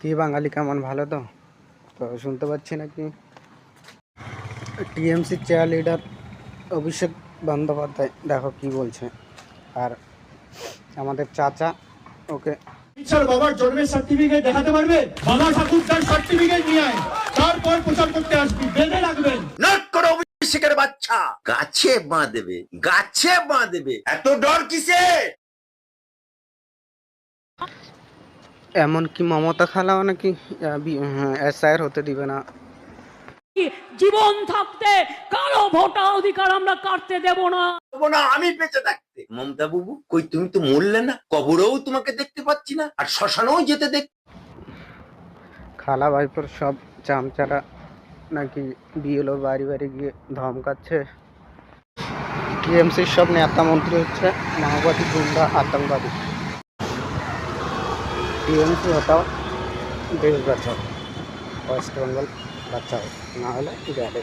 কি বাঙালি কেমন? ভালো তো? তো শুনতে পাচ্ছি নাকি? টিএমসির চেয়ার লিডার অভিষেক বন্দ্যোপাধ্যায় দেখো কি বলছে। আর আমাদের চাচা ওকে। বাবার জন্মের সার্টিফিকেট দেখাতে পারবে? বাবা ঠাকুর তার সার্টিফিকেট নিয়ে আয়। তারপর প্রচার করতে আসবি। বেঁধে রাখবেন। নট করো অভিষেকের বাচ্চা। গাছে বাঁধবে গাছে বাঁধবে এত ডর কিসে? এমনকি মমতা খালাও নাকি এসআইয়ের হতে দিবে না। জীবন থাকতে কারও ভোটার অধিকার আমরা কাটতে দেব না। দেবো না আমি বেঁচে থাকতে। মমতা বাবু কই তুমি তো মরলে না? কবরেও তোমাকে দেখতে পাচ্ছি না আর শ্মশানেও যেতে দেখ খালা ভাইপোর সব চামচারা নাকি বিএলও বাড়ি বাড়ি গিয়ে ধমকাচ্ছে। টিএমসির সব নেতা মন্ত্রী হচ্ছে মাওবাদী গুন্ডা আতঙ্কবাদী। টিএমসি হতাও দেশ বাঁচাও ওয়েস্ট বেঙ্গল বাঁচাও না হলে গেলে